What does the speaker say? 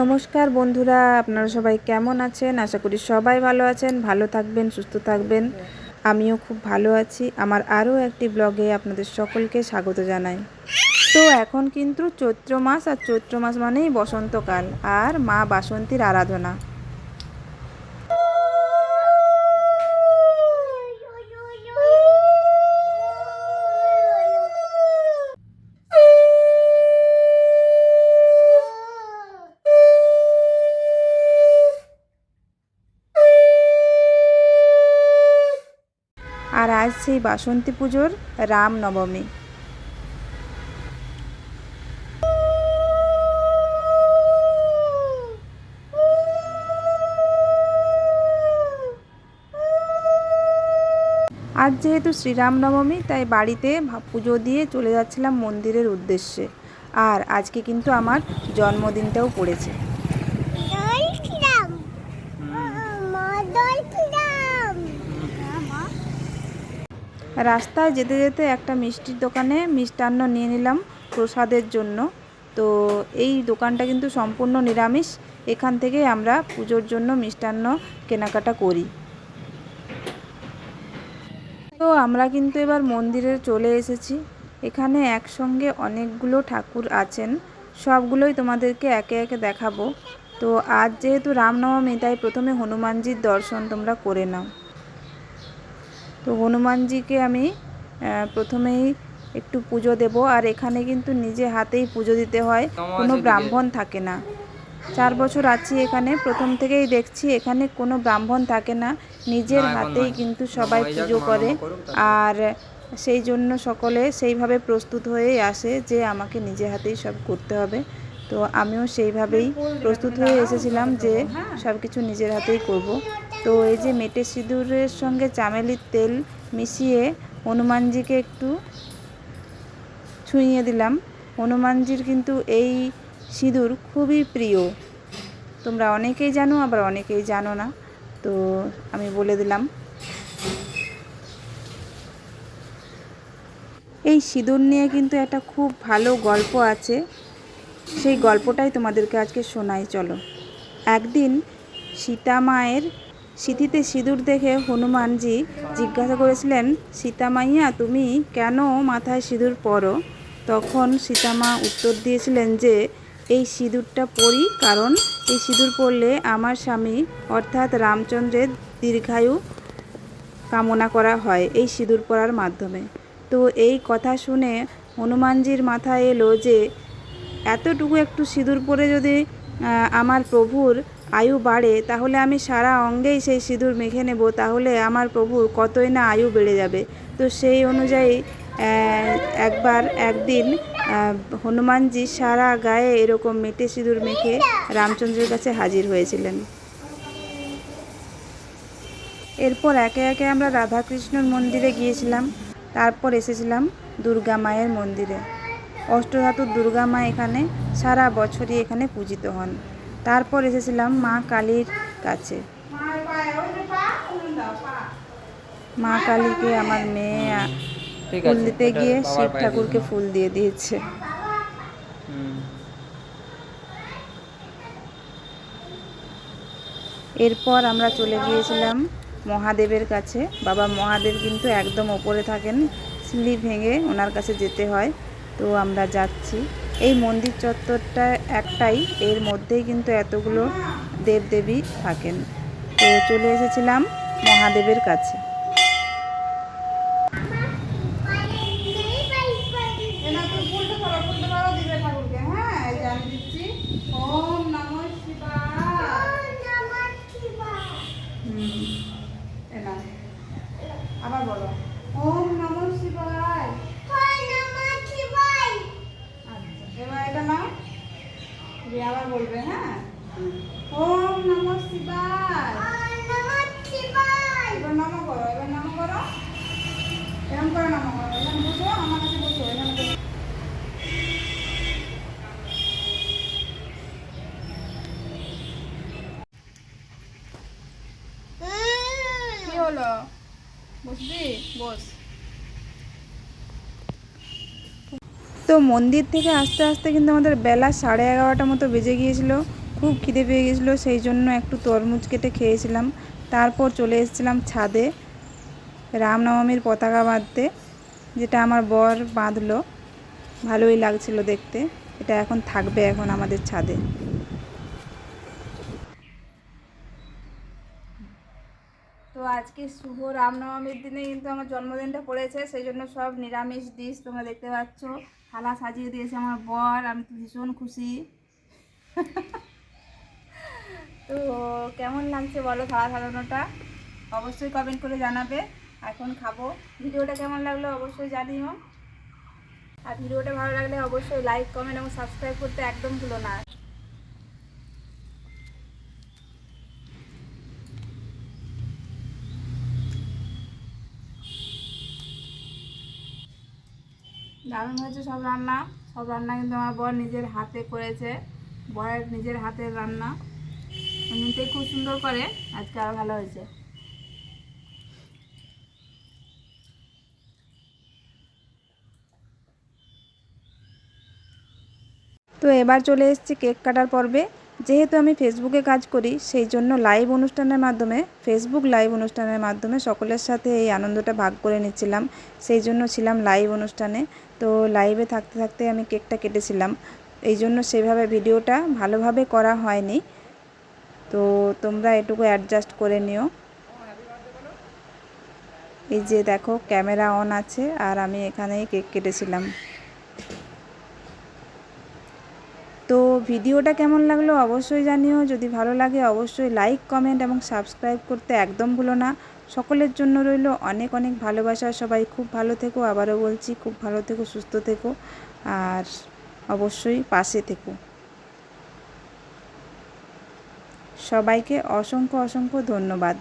নমস্কার বন্ধুরা, আপনারা সবাই কেমন আছেন? আশা করি সবাই ভালো আছেন, ভালো থাকবেন, সুস্থ থাকবেন। আমিও খুব ভালো আছি। আমার আরও একটি ব্লগে আপনাদের সকলকে স্বাগত জানাই। তো এখন কিন্তু চৈত্র মাস, আর চৈত্র মাস মানেই বসন্তকাল, আর মা বাসন্তীর আরাধনা। আর আজ সেই বাসন্তী পুজোর রাম আজ যেহেতু শ্রীরামনবমী তাই বাড়িতে পুজো দিয়ে চলে যাচ্ছিলাম মন্দিরের উদ্দেশ্যে। আর আজকে কিন্তু আমার জন্মদিনটাও পড়েছে। রাস্তায় যেতে যেতে একটা মিষ্টির দোকানে মিষ্টান্ন নিয়ে নিলাম প্রসাদের জন্য। তো এই দোকানটা কিন্তু সম্পূর্ণ নিরামিষ। এখান থেকে আমরা পুজোর জন্য মিষ্টান্ন কেনাকাটা করি। তো আমরা কিন্তু এবার মন্দিরে চলে এসেছি। এখানে একসঙ্গে অনেকগুলো ঠাকুর আছেন। সবগুলোই তোমাদেরকে একে একে দেখাবো। তো আজ যেহেতু রামনবমী তাই প্রথমে হনুমানজির দর্শন তোমরা করে নাও। তো হনুমানজিকে আমি প্রথমেই একটু পুজো দেব। আর এখানে কিন্তু নিজে হাতেই পুজো দিতে হয়। কোনো ব্রাহ্মণ থাকে না। চার বছর আছি এখানে প্রথম থেকেই দেখছি এখানে কোনো ব্রাহ্মণ থাকে না। নিজের হাতেই কিন্তু সবাই পুজো করে। আর সেই জন্য সকলে সেইভাবে প্রস্তুত হয়েই আসে যে আমাকে নিজের হাতেই সব করতে হবে। তো আমিও সেইভাবেই প্রস্তুত হয়ে এসেছিলাম যে সব কিছু নিজের হাতেই করব। তো এই যে মেটে সিঁদুরের সঙ্গে চামেলির তেল মিশিয়ে হনুমানজিকে একটু ছুঁইয়ে দিলাম। হনুমানজির কিন্তু এই সিঁদুর খুবই প্রিয়। তোমরা অনেকেই জানো, আবার অনেকেই জানো না। তো আমি বলে দিলাম। এই সিঁদুর নিয়ে কিন্তু একটা খুব ভালো গল্প আছে। সেই গল্পটাই তোমাদেরকে আজকে শোনাই, চলো। একদিন সীতা মায়ের সিঁথিতে সিঁদুর দেখে হনুমানজি জিজ্ঞাসা করেছিলেন, সীতা মাইয়া, তুমি কেন মাথায় সিঁদুর পরো? তখন সীতামা উত্তর দিয়েছিলেন যে এই সিঁদুরটা পরি, কারণ এই সিঁদুর পরলে আমার স্বামী অর্থাৎ রামচন্দ্রের দীর্ঘায়ু কামনা করা হয় এই সিঁদুর পরার মাধ্যমে। তো এই কথা শুনে হনুমানজির মাথায় এলো যে, এতটুকু একটু সিঁদুর পরে যদি আমার প্রভুর আয়ু বাড়ে, তাহলে আমি সারা অঙ্গেই সেই সিঁদুর মেখে নেব, তাহলে আমার প্রভুর কতই না আয়ু বেড়ে যাবে। তো সেই অনুযায়ী একবার একদিন হনুমানজি সারা গায়ে এরকম মেটে সিঁদুর মেখে রামচন্দ্রের কাছে হাজির হয়েছিলেন। এরপর একে একে আমরা রাধাকৃষ্ণর মন্দিরে গিয়েছিলাম, তারপর এসেছিলাম দুর্গা মায়ের মন্দিরে। অষ্টধাতুর দুর্গা মা এখানে সারা বছরই এখানে পূজিত হন। তারপর এসেছিলাম মা কালীর কাছে। মা কালীকে আমার মেয়ে ফুল দিতে গিয়ে শিব ঠাকুরকে ফুল দিয়ে দিয়েছে। এরপর আমরা চলে গিয়েছিলাম মহাদেবের কাছে। বাবা মহাদেব কিন্তু একদম ওপরে থাকেন সিঁড়ি ভেঙে ওনার কাছে যেতে হয়। তো আমরা যাচ্ছি। এই মন্দির চত্বরটা একটাই এর মধ্যেই কিন্তু এতগুলো দেবদেবী থাকেন। তো চলে এসেছিলাম মহাদেবের কাছে। আবার বলো। ওম নমঃ শিবায়। আচ্ছা, এবার এটা নাও। যে আবার বলবে হ্যাঁ? ওম নমঃ শিবায়। এবার নম করো এবার নম করো। এরকম করে নম করো এখানে বসো আমার কাছে বসো এখানে কি হলো? তো মন্দির থেকে আস্তে আস্তে কিন্তু আমাদের বেলা সাড়ে এগারোটা মতো বেজে গিয়েছিল। খুব খিদে পেয়ে গেছিল সেই জন্য একটু তরমুজ কেটে খেয়েছিলাম। তারপর চলে এসেছিলাম ছাদে রামনবমীর পতাকা বাঁধতে, যেটা আমার বর বাঁধলো। ভালোই লাগছিল দেখতে। এটা এখন থাকবে এখন আমাদের ছাদে। তো আজকে শুভ রামনবমীর দিনে কিন্তু আমার জন্মদিনটা পড়েছে, সেই জন্য সব নিরামিষ ডিশ তোমরা দেখতে পাচ্ছ। থালা সাজিয়ে দিয়েছে আমার বর, আমি তো ভীষণ খুশি। তো কেমন লাগছে বলো থালা সাজানোটা? অবশ্যই কমেন্ট করে জানাবে। এখন খাব। ভিডিওটা কেমন লাগল অবশ্যই জানিও। আর ভিডিওটা ভালো লাগলে অবশ্যই লাইক কমেন্ট এবং সাবস্ক্রাইব করতে একদম ভুলো না। দারুণ হয়েছে সব রান্না। সব রান্না কিন্তু আমার বর নিজের হাতে করেছে। বরের নিজের হাতের রান্না। এমনিতেই খুব সুন্দর করে। আজকে আরও ভালো হয়েছে। তো এবার চলে এসছি কেক কাটার পর্বে। যেহেতু আমি ফেসবুকে কাজ করি, সেই জন্য লাইভ অনুষ্ঠানের মাধ্যমে ফেসবুক লাইভ অনুষ্ঠানের মাধ্যমে সকলের সাথে এই আনন্দটা ভাগ করে নিচ্ছিলাম। সেই জন্য ছিলাম লাইভ অনুষ্ঠানে। তো লাইভে থাকতে থাকতে আমি কেকটা কেটেছিলাম। এই জন্য সেভাবে ভিডিওটা ভালোভাবে করা হয়নি। তো তোমরা এটুকু অ্যাডজাস্ট করে নিও। এই যে দেখো, ক্যামেরা অন আছে, আর আমি এখানেই কেক কেটেছিলাম। তো ভিডিওটা কেমন লাগল অবশ্যই জানিও। যদি ভালো লাগে অবশ্যই লাইক কমেন্ট এবং সাবস্ক্রাইব করতে একদম ভুলো না। সকলের জন্য রইল অনেক অনেক ভালোবাসা। সবাই খুব ভালো থেকো। আবারও বলছি, খুব ভালো থেকো, সুস্থ থেকো। আর অবশ্যই পাশে থেকো। সবাইকে অসংখ্য অসংখ্য ধন্যবাদ।